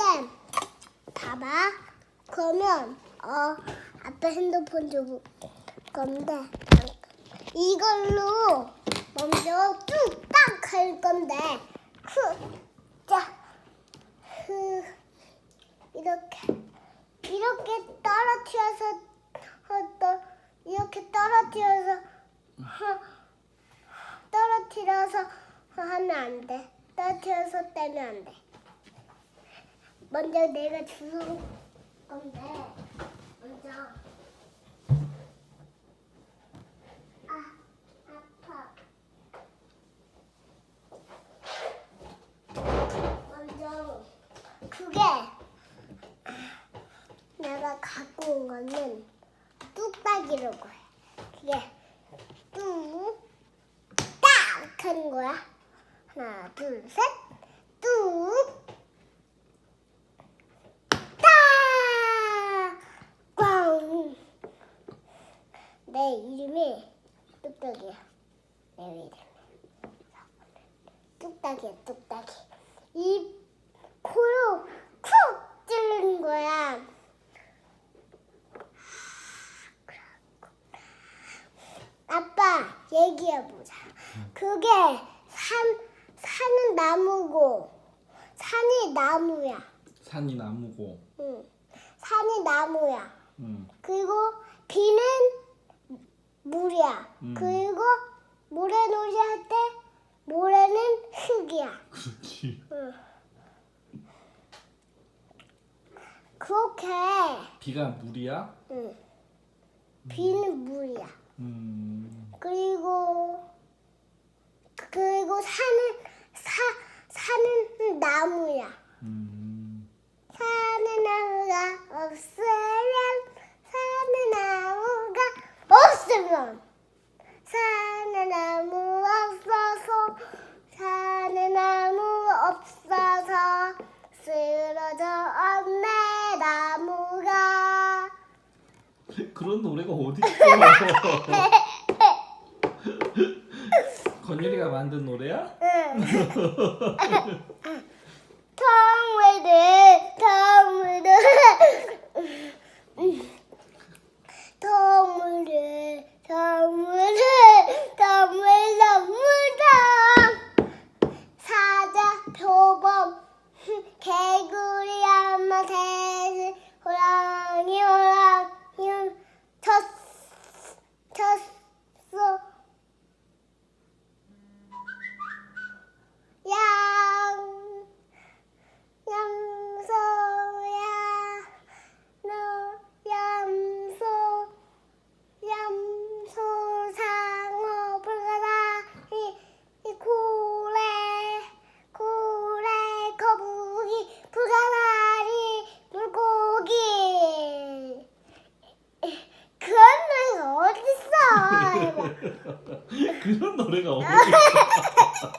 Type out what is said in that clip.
근데 봐봐. 그러면 어 아빠 핸드폰 줄 건데 이걸로 먼저 뚝딱 할 건데 그자 그, 이렇게 이렇게 떨어뜨려서 어, 또 이렇게 떨어뜨려서 어, 떨어뜨려서 하면 안 돼. 떨어뜨려서 떼면 안 돼. 먼저 내가 주는 건데 먼저 아 아파 먼저 그게 내가 갖고 온 거는 뚝딱이라고 해. 그게 뚝딱 하는 거야. 하나 둘 셋. 뚝. 딱! 꽝! 내 이름이 뚝딱이야. 내 이름. 뚝딱이야, 뚝딱이. 이 코로 쿡 찌르는 거야. 아빠, 얘기해보자. 그게 산, 산은 나무고, 산이 나무야. 산이 나무고. 응. 산이 나무야. 응. 그리고 비는 물이야. 음. 그리고 모래놀이 할 때 모래는 흙이야. 그렇지. 응. 그렇게 비가 물이야? 응. 비는 물이야. 음. 그리고 그리고 산은 사 산은 나무야. 음. 사는 나무가 없으면 사는 나무가 없으면 사는 나무 없어서 사는 나무 없어서 쓰러져 없네 나무가 그런 노래가 어디 있어? 건율이가 만든 노래야? 응. 동물들 동물 그런 노래가 어디 있어?